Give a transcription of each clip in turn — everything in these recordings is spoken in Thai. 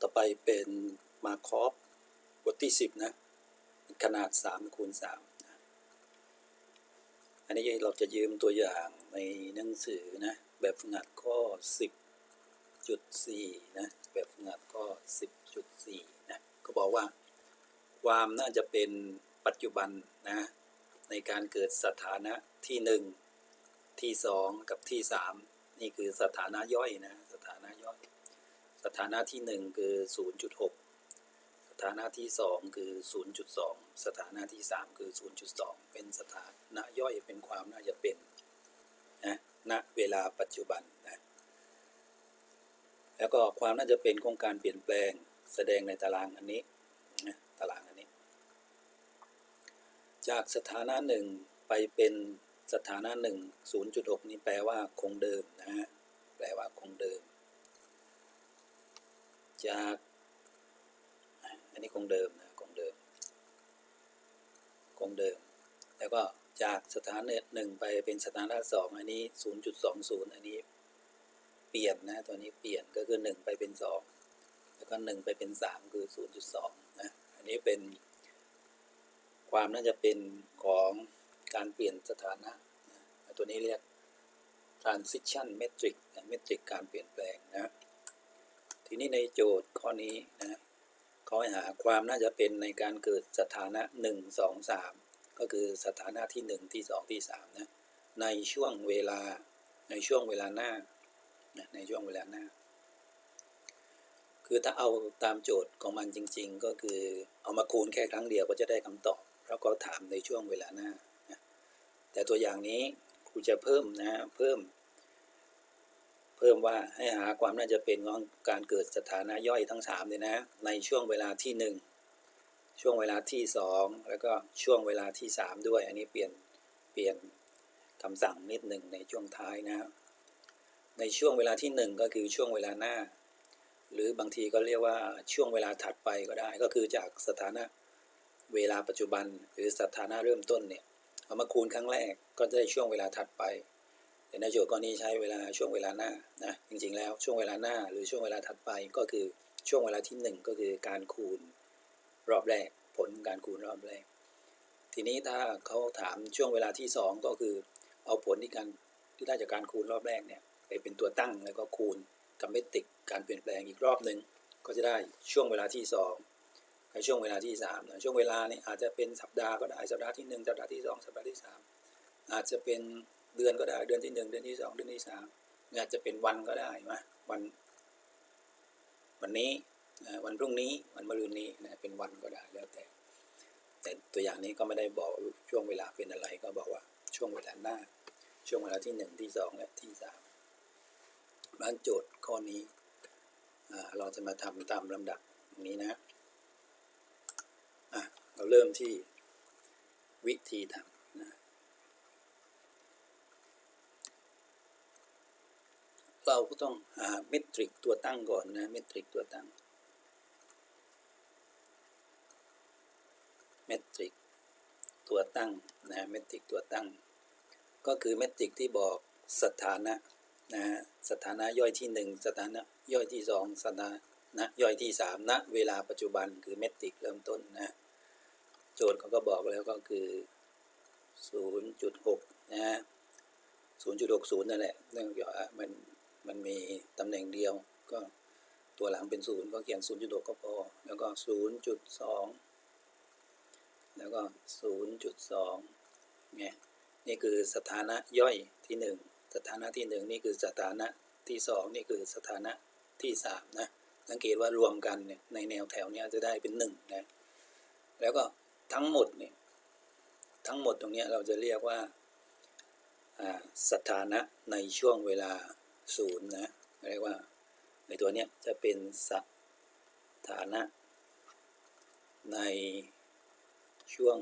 ต่อไปเป็นมาคอฟบทที่สิบนะ ขนาดสามคูณสามนะอันนี้เราจะยืมตัวอย่างในหนังสือนะ แบบฝึกหัดข้อสิบจุดสี่นะ แบบฝึกหัดข้อสิบจุดสี่นะก็บอกว่า ความน่าจะเป็นปัจจุบันนะ ในการเกิดสถานะที่หนึ่งที่สองกับที่สามนี่คือสถานะย่อยนะ สถานะย่อย สถานะที่หนึ่งคือ 0.6 สถานะที่สองคือ 0.2 สถานะที่สามคือ 0.2 เป็นสถานะย่อยเป็นความน่าจะเป็นนะณเวลาปัจจุบันนะแล้วก็ความน่าจะเป็นของการเปลี่ยนแปลงแสดงในตารางอันนี้นะตารางอันนี้ จากสถานะหนึ่งไปเป็นสถานะหนึ่ง0.6 นี่แปลว่าคงเดิมนะฮะแปลว่าคงเดิม จาก อันนี้คงเดิมนะคงเดิม คงเดิม แล้วก็จากสถานะหนึ่งไปเป็นสถานะสองอันนี้ 0.20 อันนี้ เปลี่ยนนะตัวนี้เปลี่ยนก็คือหนึ่งไปเป็นสองแล้วก็หนึ่งไปเป็นสามคือ 0.2 นะ อันนี้เป็น ความน่าจะเป็นของการเปลี่ยนสถานะนะตัวนี้เรียก transition metric metric การเปลี่ยนแปลงนะ ทีนี้ในโจทย์ข้อนี้นะเขาให้หาความน่าจะเป็นในการเกิดสถานะ1 2 3 ก็คือสถานะที่ 1 ที่ 2 ที่3นะในช่วงเวลาในช่วงเวลาหน้านะในช่วงเวลาหน้า คือถ้าเอาตามโจทย์ของมันจริง ๆ ก็คือเอามาคูณแค่ครั้งเดียวก็จะได้คำตอบแล้วก็ถามในช่วงเวลาหน้านะแต่ตัวอย่างนี้ครูจะเพิ่มนะเพิ่ม เพิ่มว่าให้หาความน่าจะเป็นของการเกิดสถานะย่อยทั้ง3เลยนะในช่วงเวลาที่ 1 ช่วงเวลาที่ 2 แล้วก็ช่วงเวลาที่ 3 ด้วย อันนี้เปลี่ยนเปลี่ยนคำสั่งนิดหนึ่งในช่วงท้ายนะในช่วงเวลาที่ 1 ก็คือช่วงเวลาหน้า หรือบางทีก็เรียกว่าช่วงเวลาถัดไปก็ได้ ก็คือจากสถานะเวลาปัจจุบันหรือสถานะเริ่มต้นเนี่ยเอามาคูณครั้งแรกก็จะได้ช่วงเวลาถัดไป แต่ในโจทย์กรณีใช้เวลาช่วงเวลาหน้านะจริงๆแล้วช่วงเวลาหน้าหรือช่วงเวลาถัดไปก็คือช่วงเวลาที่ 1 ก็คือการคูณรอบแรก ผลการคูณรอบแรก ทีนี้ถ้าเขาถามช่วงเวลาที่ 2 ก็คือเอาผลที่การที่ได้จากการคูณรอบแรกเนี่ยไปเป็นตัวตั้งแล้วก็คูณกับเมตริกการเปลี่ยนแปลงอีกรอบหนึ่งก็จะได้ช่วงเวลาที่2กับช่วงเวลาที่3นะช่วงเวลานี่อาจจะเป็นสัปดาห์ก็ได้สัปดาห์ที่ 1 สัปดาห์ที่ 2 สัปดาห์ที่ 3 อาจจะเป็น เดือนก็ได้ เดือนที่หนึ่งเดือนที่สองเดือนที่สามอาจจะเป็นวันก็ได้ไหมวัน วันนี้วันพรุ่งนี้วันมะรืนนี้นะเป็นวันก็ได้แล้วแต่ แต่ตัวอย่างนี้ก็ไม่ได้บอกช่วงเวลาเป็นอะไรก็บอกว่าช่วงเวลาหน้า ช่วงเวลาที่หนึ่งที่สองและที่สามบ้านโจทย์ข้อนี้เราจะมาทำตามลำดับนี้นะะเราเริ่มที่วิธีทำนะ เราก็ต้องหาเมตริกตัวตั้งก่อนนะเมตริกตัวตั้งเมตริกตัวตั้งนะเมตริกตัวตั้ง ก็คือเมตริกที่บอกสถานะนะสถานะย่อยที่หนึ่งสถานะย่อยที่สองสถานะย่อยที่สามณเวลาปัจจุบันคือเมตริกเริ่มต้นนะโจทย์เขาก็บอกแล้วก็คือ 0.6นะ0.60 นั่นแหละเนื่องจากมัน มันมีตำแหน่งเดียว ก็ตัวหลังเป็นศูนย์ก็เขียน0.6ก็พอ แล้วก็0.2แล้วก็0.2เนี่ยนี่คือสถานะย่อยที่1สถานะที่1นี่คือสถานะที่2นี่คือสถานะที่3นะสังเกตว่ารวมกันเนี่ยในแนวแถวเนี้ยจะได้เป็น1นะแล้วก็ทั้งหมดเนี่ยทั้งหมดตรงนี้เราจะเรียกว่าสถานะในช่วงเวลา ศูนย์นะเรียกว่าในตัวเนี้ยจะเป็นสถานะ ในช่วง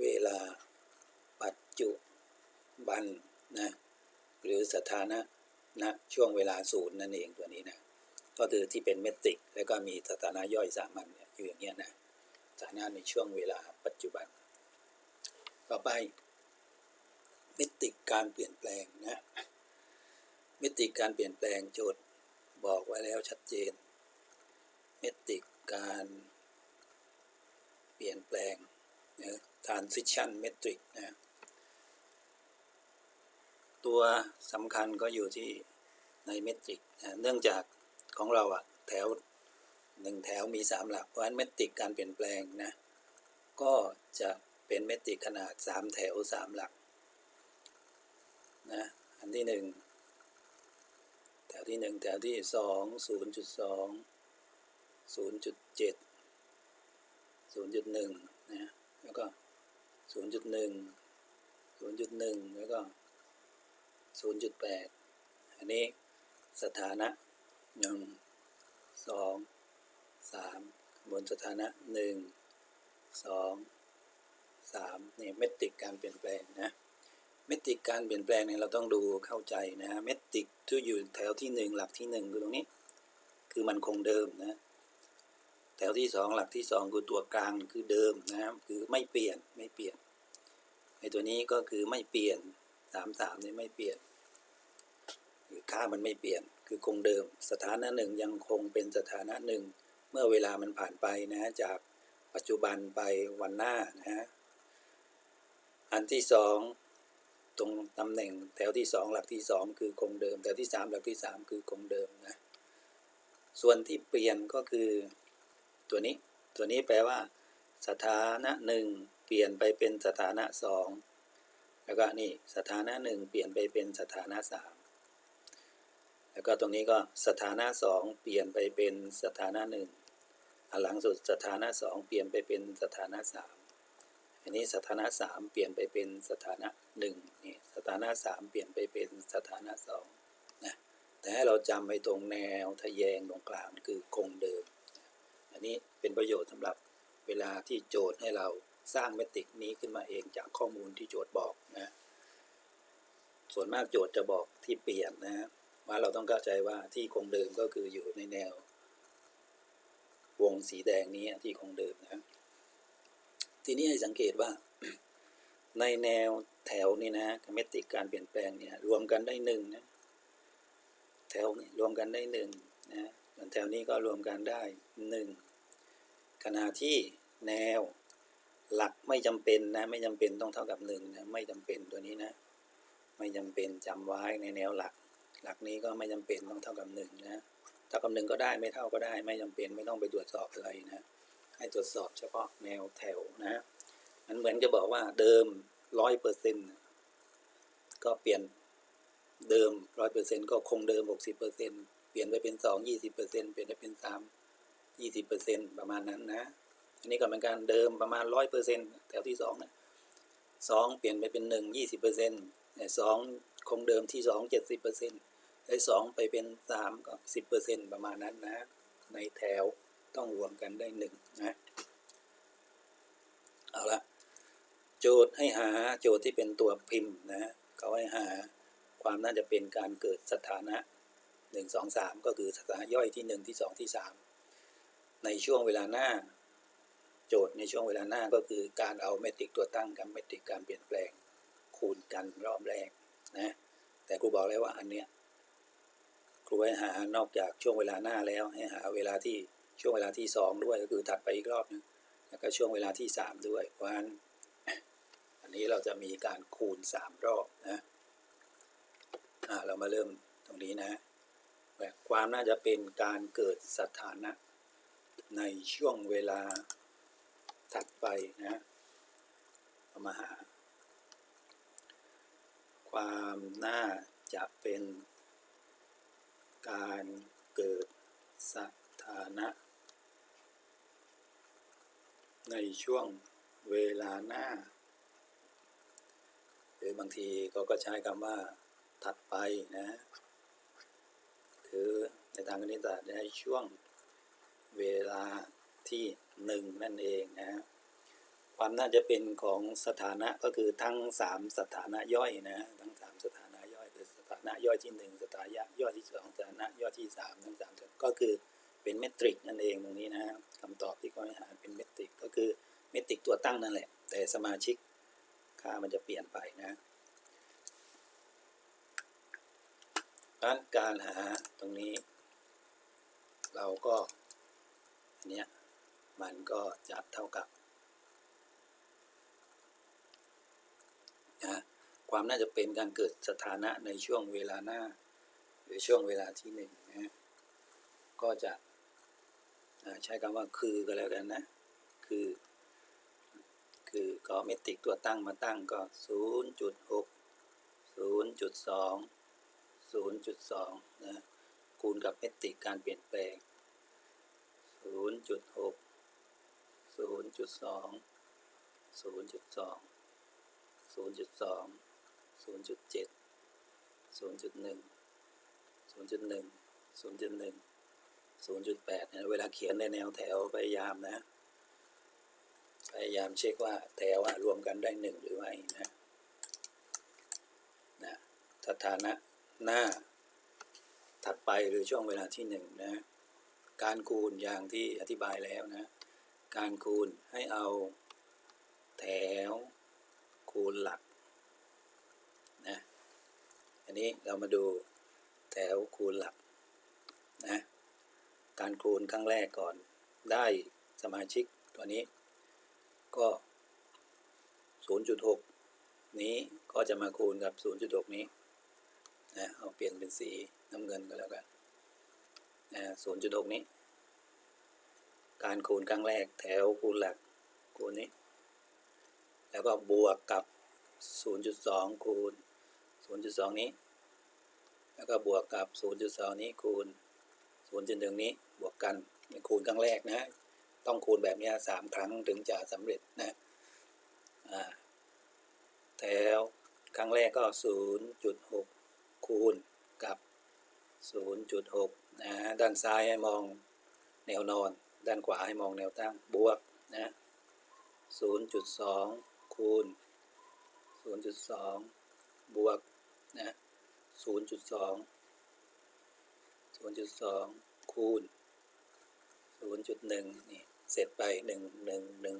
เวลาปัจจุบันนะหรือสถานะณช่วงเวลาศูนย์นั่นเองตัวนี้นะก็คือที่เป็นเมตริก แล้วก็มีสถานะย่อยสามัญเนี่ยอยู่อย่างเงี้ยนะสถานะในช่วงเวลาปัจจุบัน ต่อไปมิติการเปลี่ยนแปลงนะ มิติการเปลี่ยนแปลงโจทย์บอกไว้แล้วชัดเจนเมตริกการเปลี่ยนแปลงนะ transition metric นะ ตัวสำคัญก็อยู่ที่ในเมตริกนะเนื่องจากของเราอะแถวหนึ่งแถวมีสามหลัก เพราะฉะนั้นเมตริกการเปลี่ยนแปลงนะ ก็จะเป็นเมตริกขนาดสามแถวสามหลักนะอันที่หนึ่ง ที่หนึ่งแถวที่สองศูนย์จุดสองศูนย์จุดเจ็ดศูนย์จุดหนึ่งนะแล้วก็ศูนย์จุดหนึ่งศูนย์จุดหนึ่งแล้วก็ศูนย์จุดแปดอันนี้สถานะหนึ่งสองสามบนสถานะหนึ่งสองสามนี่เมตริกการเปลี่ยนแปลงนะ เมตริกการเปลี่ยนแปลงเนี่ยเราต้องดูเข้าใจนะเมตริกที่อยู่แถวที่หนึ่งหลักที่หนึ่งคือตรงนี้ คือมันคงเดิมนะแถวที่สองหลักที่สองคือตัวกลางคือเดิมนะครับคือไม่เปลี่ยนไม่เปลี่ยนไอ้ตัวนี้ก็คือไม่เปลี่ยนสามสามนี่ไม่เปลี่ยนคือค่ามันไม่เปลี่ยนคือคงเดิม สถานะหนึ่งยังคงเป็นสถานะหนึ่งเมื่อเวลามันผ่านไปนะจากปัจจุบันไปวันหน้านะฮะอันที่สอง ตรงตำแหน่งแถวที่สองหลักที่สองคือคงเดิม แถวที่สามหลักที่สามคือคงเดิมนะส่วนที่เปลี่ยนก็คือตัวนี้ ตัวนี้แปลว่า สถานะหนึ่งเปลี่ยนไปเป็นสถานะสองแล้วก็นี่สถานะหนึ่งเปลี่ยนไปเป็นสถานะสามแล้วก็ตรงนี้ก็สถานะสองเปลี่ยนไปเป็นสถานะหนึ่งหลังสุดสถานะสองเปลี่ยนไปเป็นสถานะสาม อันนี้สถานะสามเปลี่ยนไปเป็นสถานะหนึ่งนี่สถานะสามเปลี่ยนไปเป็นสถานะสองนะแต่ให้เราจำไว้ตรงแนวทะแยงตรงกลางคือคงเดิม อันนี้เป็นประโยชน์สำหรับเวลาที่โจทย์ให้เราสร้างเมติกนี้ขึ้นมาเองจากข้อมูลที่โจทย์บอกนะส่วนมากโจทย์จะบอกที่เปลี่ยนนะว่าเราต้องเข้าใจว่าที่คงเดิมก็คืออยู่ในแนว วงสีแดงนี้ที่คงเดิมนะ ทีนี้ให้สังเกตว่า ในแนวแถวนี่นะเมติกการเปลี่ยนแปลงเนี่ยรวมกันได้หนึ่งนะแถวนี้รวมกันได้หนึ่งนะส่วนแถวนี้ก็รวมกันได้หนึ่งขณะที่แนวหลักไม่จำเป็นนะไม่จำเป็นต้องเท่ากับหนึ่งนะไม่จำเป็นตัวนี้นะ ไม่จำเป็นจำไว้ในแนวหลัก หลักนี้ก็ไม่จำเป็นต้องเท่ากับหนึ่งนะเท่ากับหนึ่งก็ได้ไม่เท่าก็ได้ ไม่จำเป็นไม่ต้องไปตรวจสอบอะไรนะ ให้ตรวจสอบเฉพาะแนวแถวนะมันเหมือนจะบอกว่าเดิมร้อยเปอร์เซ็นก็เปลี่ยนเดิมร้อยเปอร์เซ็นก็คงเดิมหกสิบเปอร์เซ็นเปลี่ยนไปเป็นสองยี่สิบเปอร์เซ็นเปลี่ยนไปเป็นสามยี่สิบเปอร์เซ็นประมาณนั้นนะ อันนี้ก็เป็นการเดิมประมาณร้อยเปอร์เซ็นแถวที่สองนะสองเปลี่ยนไปเป็นหนึ่งยี่สิบเปอร์เซ็นต์สองคงเดิมที่สองเจ็ดสิบเปอร์เซ็นต์ไอ้สองไปเป็นสามก็สิบเปอร์เซ็นประมาณนั้นนะ ในแถว ต้องรวมกันได้หนึ่งนะเอาละโจทย์ให้หาโจทย์ที่เป็นตัวพิมพ์นะเขาให้หาความน่าจะเป็นการเกิดสถานะหนึ่งสองสามก็คือสถานะย่อยที่หนึ่งที่สองที่สามในช่วงเวลาหน้า โจทย์ในช่วงเวลาหน้าก็คือการเอาเมตริกตัวตั้งกับเมตริกการเปลี่ยนแปลงคูณกันรอบแรกนะแต่ครูบอกแล้วว่าอันเนี้ยครูให้หานอกจากช่วงเวลาหน้าแล้วให้หาเวลาที่ ช่วงเวลาที่สองด้วยก็คือถัดไปอีกรอบนึงแล้วก็ช่วงเวลาที่สามด้วย เพราะฉะนั้นอันนี้เราจะมีการคูณสามรอบนะเรามาเริ่มตรงนี้นะแบบความน่าจะเป็นการเกิดสถานะ ในช่วงเวลาถัดไปนะเรามาหา ความน่าจะเป็นการเกิดสถานะ ในช่วงเวลาหน้า หรือบางทีเขาก็ใช้คำว่า ถัดไปนะคือในทางคณิตศาสตร์ในช่วงเวลาที่หนึ่งนั่นเองนะความน่าจะเป็นของสถานะก็คือทั้งสามสถานะย่อยนะทั้งสามสถานะย่อยคือสถานะย่อยที่หนึ่งสถานะย่อยที่สองสถานะย่อยที่สามทั้งสามก็คือ เป็นเมตริกนั่นเองตรงนี้นะคำตอบที่เขาให้หาเป็นเมตริกก็คือเมตริกตัวตั้งนั่นแหละ แต่สมาชิกค่ามันจะเปลี่ยนไปนะดังนั้นการหาตรงนี้ เราก็อันเนี้ยมันก็จะเท่ากับนะความน่าจะเป็นการเกิดสถานะในช่วงเวลาหน้า หรือช่วงเวลาที่หนึ่งนะก็จะ ใช้คำว่าคือก็แล้วกันนะ คือ คือก็เมตริกตัวตั้งมาตั้งก็ 0.6 0.2 0.2 นะ คูณกับเมตริกการเปลี่ยนแปลง 0.6 0.2 0.2 0.2 0.7 0.1 0.1 0.1 0.8นะเวลาเขียนในแนวแถวพยายามนะ พยายามเช็คว่าแถวอะรวมกันได้หนึ่งหรือไม่นะนะสถานะหน้า ถัดไปหรือช่วงเวลาที่หนึ่งนะ การคูณอย่างที่อธิบายแล้วนะ การคูณให้เอาแถวคูณหลักนะอันนี้เรามาดูแถวคูณหลักนะ การคูณครั้งแรกก่อนได้สมาชิกตัวนี้ ก็ 0.6 นี้ก็จะมาคูณกับ 0.6 นี้นะเอาเปลี่ยนเป็นสีน้ำเงินก็แล้วกันนะ0.6 นี้ การคูณครั้งแรกแถวคูณหลักคูณนี้ แล้วก็บวกกับ 0.2 คูณ 0.2 นี้ แล้วก็บวกกับ 0.2 นี้คูณ 0.1นี้บวกกันคูณครั้งแรกนะต้องคูณแบบนี้สามครั้งถึงจะสำเร็จนะอ่าแถวครั้งแรกก็ 0.6 คูณกับ 0.6 นะ ด้านซ้ายให้มองแนวนอน ด้านขวาให้มองแนวตั้ง บวกนะ 0.2 คูณ 0.2 บวกนะ 0.2 0.2คูณ0.1นี่เสร็จไป1 1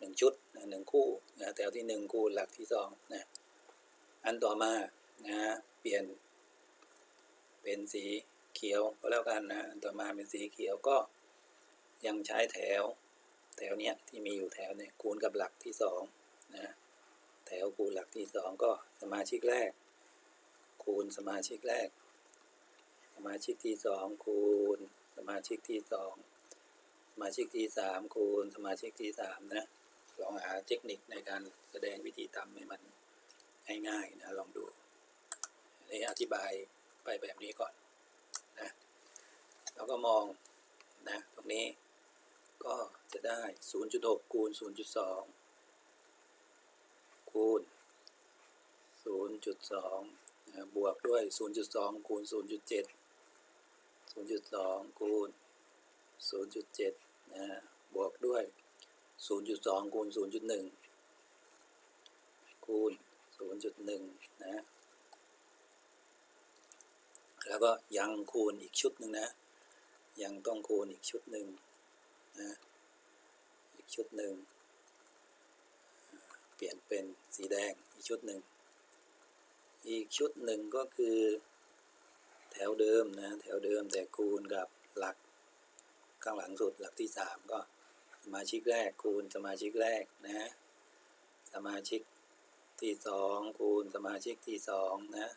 1 1ชุดนะหนึ่งคู่นะแถวที่1คูณหลักที่2นะอันต่อมานะเปลี่ยน เป็นสีเขียวก็แล้วกันนะอันต่อมาเป็นสีเขียวก็ยังใช้แถว แถวเนี้ยที่มีอยู่แถวเนี่ยคูณกับหลักที่2นะแถวคูณหลักที่2ก็สมาชิกแรก คูณสมาชิกแรก สมาชิกที่สองคูณ สมาชิกที่สองสมาชิกที่สามคูณ สมาชิกที่สามนะ ลองหาเทคนิคในการแสดงวิธีทำให้มันง่ายๆนะลองดูนนี้อธิบายไปแบบนี้ก่อนนะแล้วก็มองนะตรงนี้ก็จะได้ 0.6 คูณ 0.2 คูณ 0.2นะบวกด้วย 0.2 คูณ 0.7 0.2คูณ0.7นะบวกด้วย0.2คูณ0.1คูณ0.1นะแล้วก็ยังคูณอีกชุดหนึ่งนะ ยังต้องคูณอีกชุดหนึ่งนะอีกชุดหนึ่งเปลี่ยนเป็นสีแดงอีกชุดหนึ่งอีกชุดหนึ่งก็คือ แถวเดิมนะแถวเดิมแต่คูณกับหลักข้างหลังสุดหลักที่สามก็สมาชิกแรกคูณสมาชิกแรกนะสมาชิกที่สองคูณสมาชิกที่สองนะ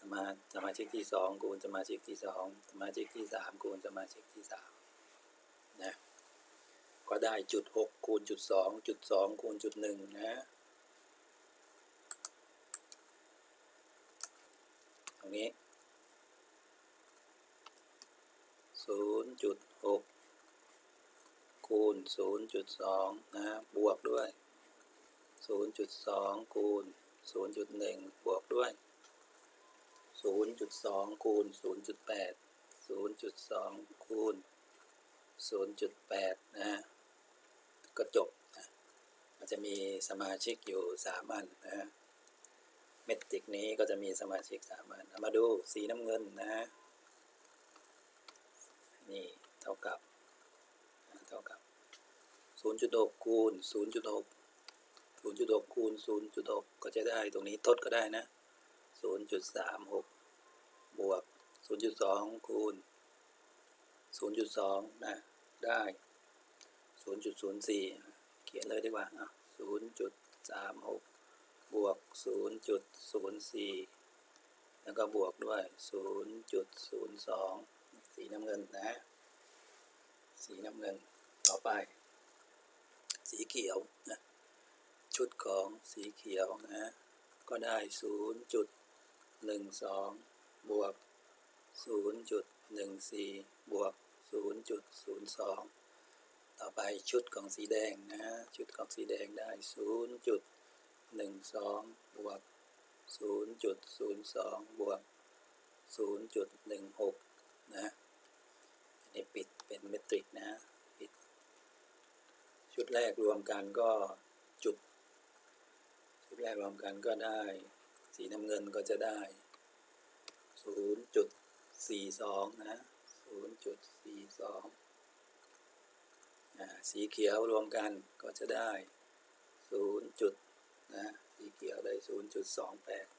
สมาสมาชิกที่สองคูณสมาชิกที่สองสมาชิกที่สามคูณสมาชิกที่สามนะก็ได้จุดหกคูณจุดสองจุดสองคูณจุดหนึ่งนะตรงนี้ ศูนย์จุดหกคูณศูนย์จุดสองนะบวกด้วยศูนย์จุดสองคูณศูนย์จุดหนึ่งบวกด้วยศูนย์จุดสองคูณศูนย์จุดแปดศูนย์จุดสองคูณศูนย์จุดแปดนะ ก็จบนะมันจะมีสมาชิกอยู่สามอันนะเมตริกนี้ก็จะมีสมาชิกสามอัน มาดูสีน้ำเงินนะ นี่เท่ากับเท่ากับ 0.6 คูณ 0.6 0.6 คูณ 0.6 ก็จะได้ตรงนี้ทดก็ได้นะ 0.36 บวก 0.2 คูณ 0.2 นะ ได้ 0.04 เขียนเลยดีกว่าอะ0.36 บวก 0.04 แล้วก็บวกด้วย 0.02 สีน้ำเงินนะฮะสีน้ำเงินต่อไป สีเขียวนะชุดของสีเขียวนะก็ได้ศูนย์จุดหนึ่งสองบวกศูนย์จุดหนึ่งสี่บวกศูนย์จุดศูนย์สองต่อไปชุดของสีแดงนะะชุดของสีแดงได้ศูนย์จุดหนึ่งสองบวกศูนย์จุดศูนย์สองบวกศูนย์จุดหนึ่งหกนะ ปิดเป็นเมตริกนะปิด ชุดแรกรวมกันก็จุด ชุดแรกรวมกันก็ได้ สีน้ำเงินก็จะได้ 0.42 นะ0.42อ่าสีเขียวรวมกันก็จะได้ 0. จุดนะสีเขียวได้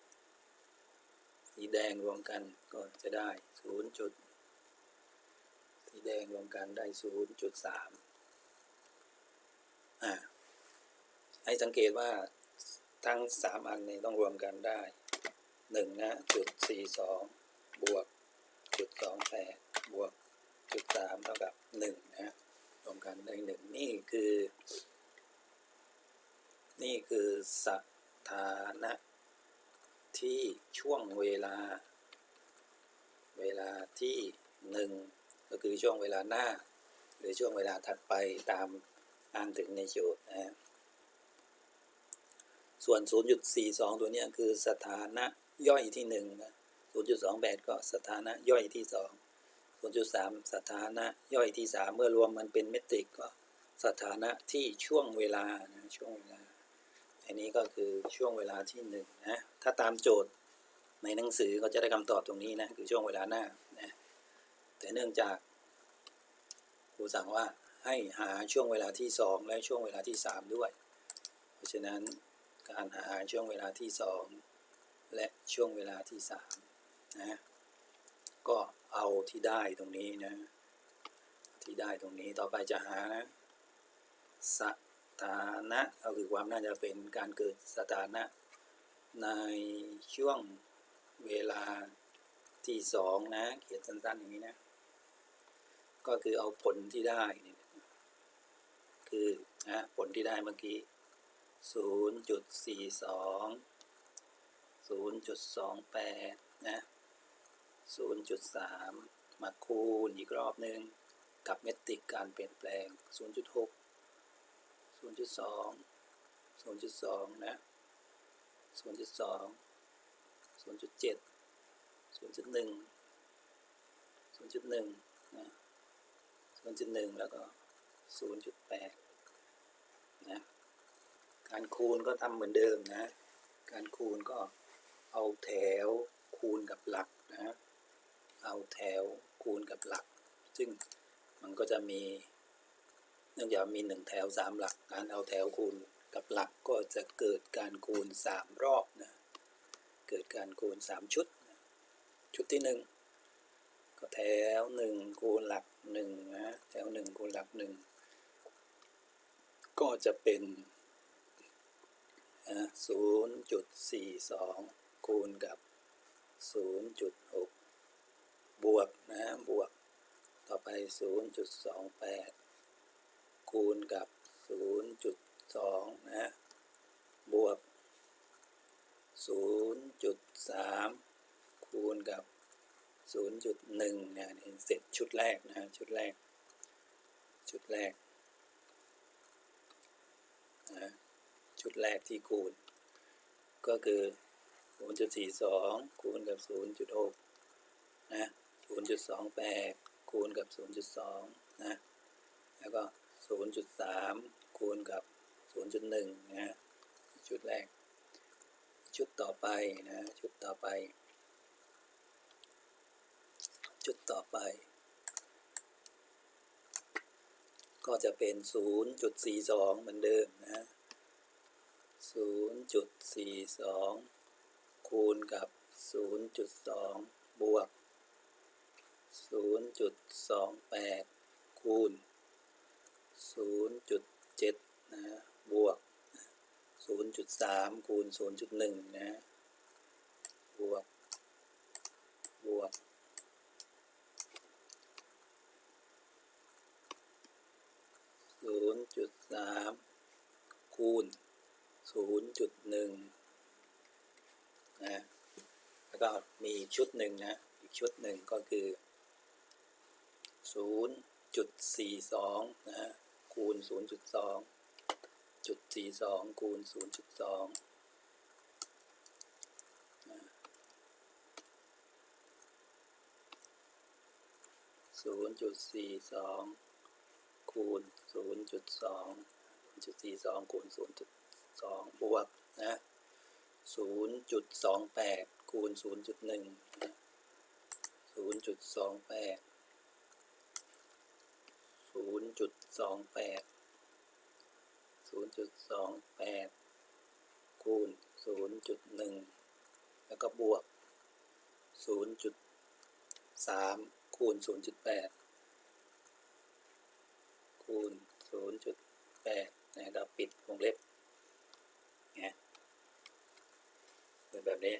0.28 สีแดงรวมกันก็จะได้ 0. จุด ดงรวมกันได้0.3อ่าให้สังเกตว่าทั้ง3อันนี้ต้องรวมกันได้1นะจุด42บวกจุด28บวกจุด3เท่ากับ1นะรวมกันได้1นี่คือ นี่คือสถานะที่ช่วงเวลา เวลาที่1 ก็คือช่วงเวลาหน้า หรือช่วงเวลาถัดไปตามอ้างถึงในโจทย์นะส่วน 0.42 ตัวนี้คือสถานะย่อยที่1นะ0.28 ก็สถานะย่อยที่ 2 0.3 สถานะย่อยที่ 3 เมื่อรวมมันเป็นเมตริกก็สถานะที่ช่วงเวลานะช่วงเวลา อันนี้ก็คือช่วงเวลาที่1นะ ถ้าตามโจทย์ในหนังสือก็จะได้คำตอบตรงนี้นะ คือช่วงเวลาหน้านะ แต่เนื่องจากครูสั่งว่าให้หาช่วงเวลาที่ 2 และช่วงเวลาที่ 3 ด้วย เพราะฉะนั้นการหาช่วงเวลาที่ 2 และช่วงเวลาที่3นะก็เอาที่ได้ตรงนี้นะ ที่ได้ตรงนี้ต่อไปจะหานะสถานะก็คือความน่าจะเป็นการเกิดสถานะ ในช่วงเวลาที่สองนะ เขียนสั้นๆอย่างนี้นะ ก็คือเอาผลที่ได้นี่คือนะผลที่ได้เมื่อกี้ 0.42 0.28 นะ 0.3 มาคูณอีกรอบหนึ่งกับเมตริกการเปลี่ยนแปลง 0.6 0.2 0.2 นะ 0.2 0.7 0.1 0.1 นะ 0.1 แล้วก็ 0.8 นะ การคูณก็ทำเหมือนเดิมนะ การคูณก็เอาแถวคูณกับหลักนะ เอาแถวคูณกับหลัก ซึ่งมันก็จะมีเนื่องจากมีหนึ่งแถวสามหลัก การเอาแถวคูณกับหลักก็จะเกิดการคูณสามรอบนะ เกิดการคูณสามชุด ชุดที่หนึ่งก็แถวหนึ่งคูณหลัก หนึ่งนะแถวหนึ่งคูณหลักหนึ่งก็จะเป็นศูนย์จุดสี่สองคูณกับศูนย์จุดหกบวกนะบวก ต่อไปศูนย์จุดสองแปดคูณกับศูนย์จุดสองนะบวกศูนย์จุดสามคูณกับ ศูนย์จุดหนึ่งเนี่ยเสร็จชุดแรกนะชุดแรก ชุดแรกนะชุดแรกที่คูณ ก็คือ 0.42 คูณกับ 0.6 นะ 0.28 คูณกับ 0.2 นะ แล้วก็ 0.3 คูณกับ 0.1 นะ ชุดแรก ชุดต่อไปนะ ชุดต่อไป ชุดต่อไป ก็จะเป็น 0.42 เหมือนเดิมนะ 0.42 คูณกับ 0.2 บวก 0.28 คูณศูนย์จุดเจ็ดนะ บวกศูนย์จุดสามคูณศูนย์จุดหนึ่งนะ บวก บวก ศูนย์จุดสามคูณศูนย์จุดหนึ่งนะแล้วก็มีชุดหนึ่งนะอีกชุดหนึ่งก็คือศูนย์จุดสี่สองนะฮะคูณศูนย์จุดสองจุดสี่สองคูณศูนย์จุดสองศูนย์จุดสี่สอง คูณศูนย์จุดสองจุดสี่สองคูณศูนย์จุดสองบวกนะศูนย์จุดสองแปดคูณศูนย์จุดหนึ่งศูนย์จุดสองแปดศูนย์จุดสองแปดศูนย์จุดสองแปดคูณศูนย์จุดหนึ่งแล้วก็บวกศูนย์จุดสามคูณศูนย์จุดแปด คูณ 0.8นะครับเราปิดวงเล็บนะเป็นแบบนี้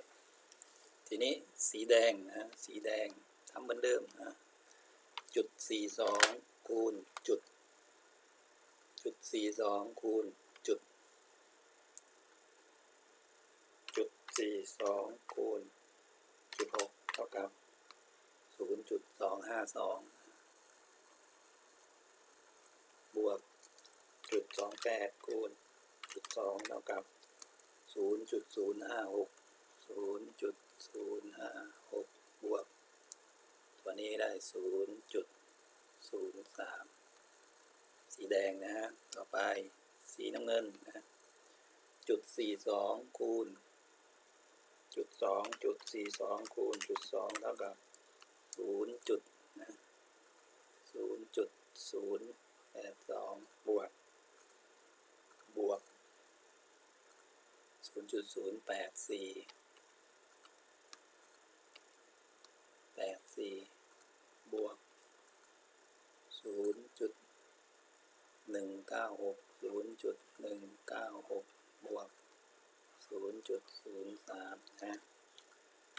ทีนี้สีแดงนะสีแดงทำเหมือนเดิมนะจุด 42 คูณจุดจุด 42 คูณจุดจุด 42 คูณจุด6เท่ากับ 0.252 บวกจุดสองแปดคูณจุดสองเท่ากับศูนย์จุดศูนย์ห้าหกศูนย์จุดศูนย์ห้าหกบวก ตัวนี้ได้ศูนย์จุดศูนย์สามสีแดงนะฮะ ต่อไปสีน้ำเงินนะจุดสี่สองคูณจุดสองจุดสี่สองคูณจุดสองเท่ากับศูนย์จุดนะศูนย์จุดศูนย์ ดสองบวก บวกศูนย์จุดศูนย์แปดสี่แปดสี่บวกศูนย์จุดหนึ่งเก้าหกศูนย์จุดหนึ่งเก้าหกบวกศูนย์จุดศูนย์สามนะ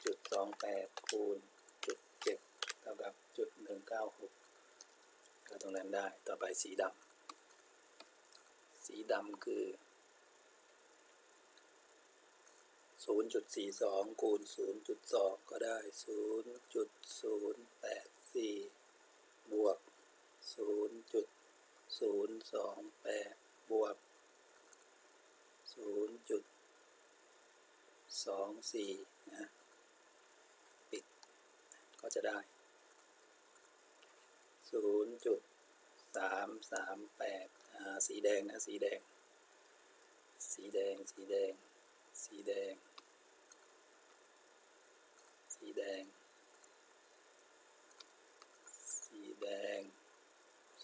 จุดสองแปดคูณจุดเจ็ดเท่ากับจุดหนึ่งเก้าหก ตรงนั้นได้ ต่อไปสีดำ สีดำคือศูนย์จุดสี่สองคูณศูนย์จุดสองก็ได้ศูนย์จุดศูนย์แปดสี่บวกศูนย์จุดศูนย์สองแปดบวกศูนย์จุดสองสี่นะ ปิด ก็จะได้ ศูนย์จุดสามสามแปดอ่าสีแดงนะสีแดง สีแดงสีแดง สีแดง สีแดง สีแดง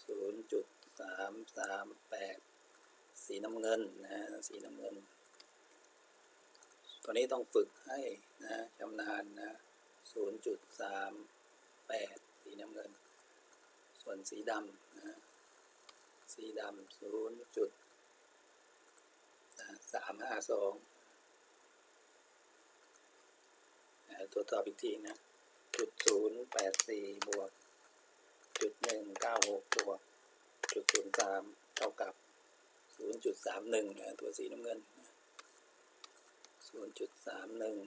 ศูนย์จุดสามสามแปดสีน้ำเงินนะสีน้ำเงิน ตัวนี้ต้องฝึกให้นะชำนาญนะศูนย์จุดสามแปดสีน้ำเงิน ส่วนสีดำนะสีดำศูนย์จุดสามห้าสองตรวจสอบอีกทีนะ จุดศูนย์แปดสี่บวก จุดหนึ่งเก้าหกบวก จุดศูนย์สามเท่ากับศูนย์จุดสามหนึ่งตัวสีน้ำเงินศูนย์จุดสามหนึ่ง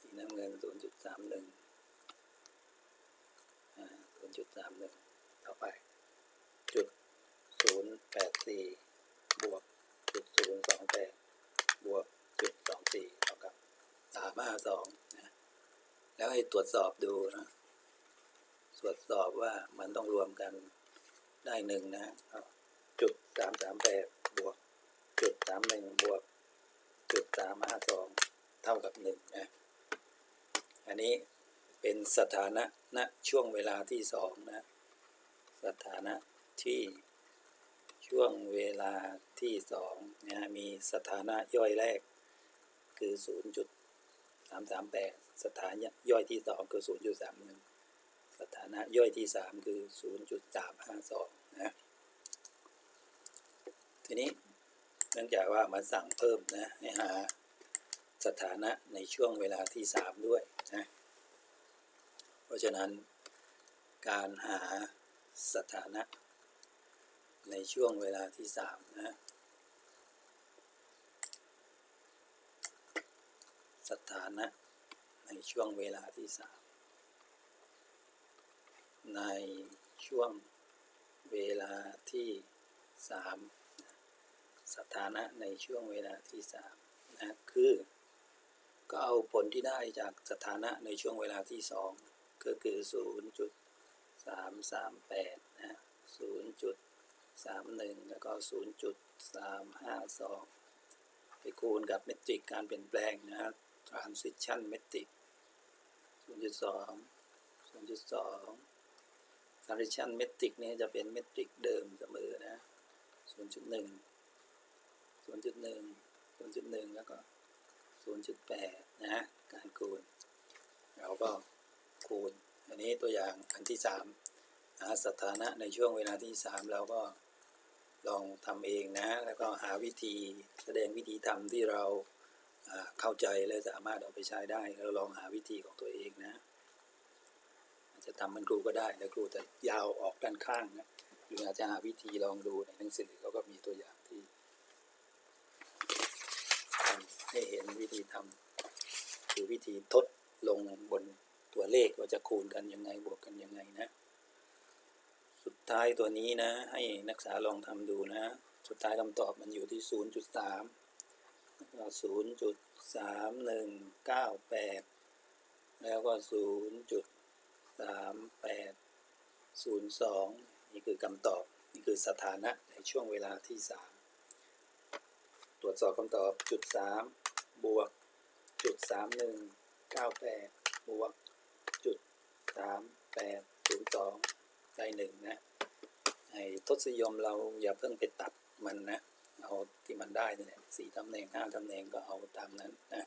สีน้ำเงินศูนย์จุดสามหนึ่ง จุดสามหนึ่งต่อไป จุดศูนย์แปดสี่บวกจุดศูนย์สองแปดบวกจุดสองสี่เท่ากับสามห้าสองนะแล้วให้ตรวจสอบดูนะตรวจสอบว่ามันต้องรวมกันได้หนึ่งนะจุดสามสามแปดบวกจุดสามหนึ่งบวกจุดสามห้าสองเท่ากับหนึ่งนะอันนี้ เป็นสถานะณช่วงเวลาที่สองนะ สถานะที่ช่วงเวลาที่สองนะมีสถานะย่อยแรก คือ 0.338 สถานะย่อยที่สองคือ 0.31 สถานะย่อยที่สามคือ 0.352 นะทีนี้เนื่องจากว่ามาสั่งเพิ่มนะให้หาสถานะในช่วงเวลาที่สามด้วย ราะฉะนั้นการหาสถานะ ในช่วงเวลาที่สามนะ สถานะ ในช่วงเวลาที่สามในช่วงเวลาที่สามสถานะในช่วงเวลาที่สามนะคือ ก็เอาผลที่ได้จากสถานะในช่วงเวลาที่สอง ก็คือศูนย์จุดสามสามแปดนะศูนย์จุดสามหนึ่งแล้วก็ศูนย์จุดสามห้าสองไปคูณกับเมตริกการเปลี่ยนแปลงนะ transition metric 0.2 0.2 transition metric นี่จะเป็นเมตริกเดิมเสมอนะ 0.1 0.1 0.1 แล้วก็ 0.8 นะ การคูณเราก็ คูณ อันนี้ตัวอย่างอันที่3นะสถานะในช่วงเวลาที่ 3 เราก็ลองทำเองนะ แล้วก็หาวิธีแสดงวิธีทำที่เราเข้าใจและสามารถเอาไปใช้ได้แล้วลองหาวิธีของตัวเองนะ จะทำเหมันครูก็ได้แล้วครูจะยาวออกด้านข้างนะหรืออาจจะหาวิธีลองดูในหนังสือเขาก็มีตัวอย่างที่ทำให้เห็นวิธีทำคือวิธีทดลงบน ตัวเลขว่าจะคูณกันยังไงบวกกันยังไงนะ สุดท้ายตัวนี้นะ ให้นักศึกษาลองทำดูนะ สุดท้ายคำตอบมันอยู่ที่ 0.3 แล้วก็ศูนย์จุดสามหนึ่งเก้าแปดแล้วก็ศูนย์จุดสามแปดศูนย์สองนี่คือคำตอบ นี่คือสถานะในช่วงเวลาที่สามตรวจสอบคำตอบจุดสามบวกจุดสามหนึ่งเก้าแปดบวก สามแปดศูนย์สองได้หนึ่งนะไอ้ทศนิยมเราอย่าเพิ่งไปตัดมันนะ เอาที่มันได้นี่แหละสี่ตำแหน่งห้าตำแหน่งก็เอาตามนั้นนะ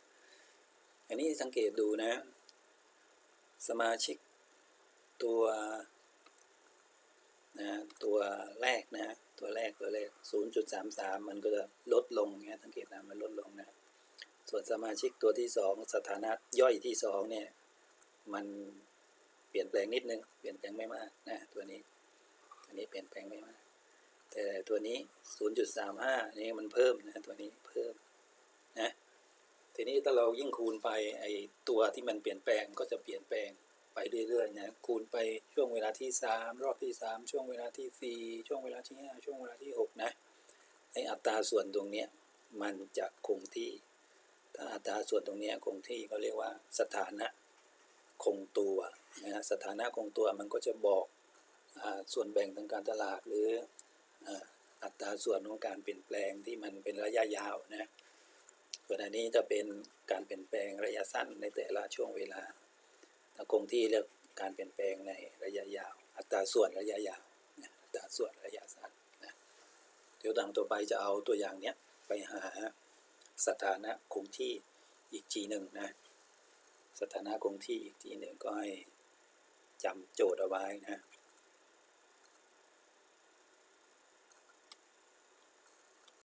อันนี้สังเกตดูนะ สมาชิกตัวนะตัวแรกนะ ตัวแรกตัวแรก0.33มันก็จะลดลงเงี้ยสังเกตนะมันลดลงนะส่วนสมาชิกตัวที่สองสถานะย่อยที่สองเนี่ย มัน ลี่ยนแปลงนิดนึง เปลี่ยนแปลงไม่มากนะตัวนี้ ตัวนี้เปลี่ยนแปลงไม่มาก แต่ตัวนี้ 0.35 นี่มันเพิ่มนะตัวนี้เพิ่มนะทีนี้ถ้าเรายิ่งคูณไปไอตัวที่มันเปลี่ยนแปลงก็จะเปลี่ยนแปลงไปเรื่อยๆนะคูณไปช่วงเวลาที่ 3 รอบที่ 3 ช่วงเวลาที่ 4 ช่วงเวลาที่ 5 ช่วงเวลาที่ 6 นะไออัตราส่วนตรงเนี้ยมันจะคงที่ ถ้าอัตราส่วนตรงเนี้ยคงที่เขาเรียกว่าสถานะคงตัว นะฮะสถานะคงตัวมันก็จะบอกอส่วนแบ่งทางการตลาดหรืออัตราส่วนของการเปลี่ยนแปลงที่มันเป็นระยะยาวนะส่วนอันนี้จะเป็นการเปลี่ยนแปลงระยะสั้นในแต่ละช่วงเวลาคงที่เรียกการเปลี่ยนแปลงในระยะยาว อัตราส่วนระยะยาวอัตราส่วนระยะสั้นนะเดี๋ยวดังต่อไปจะเอาตัวอย่างเนี้ยไปหาสถานะคงที่อีกทีหนึ่งนะสถานะคงที่อีกทีหนึ่งก็ให้ จำโจทย์เอาไว้นะ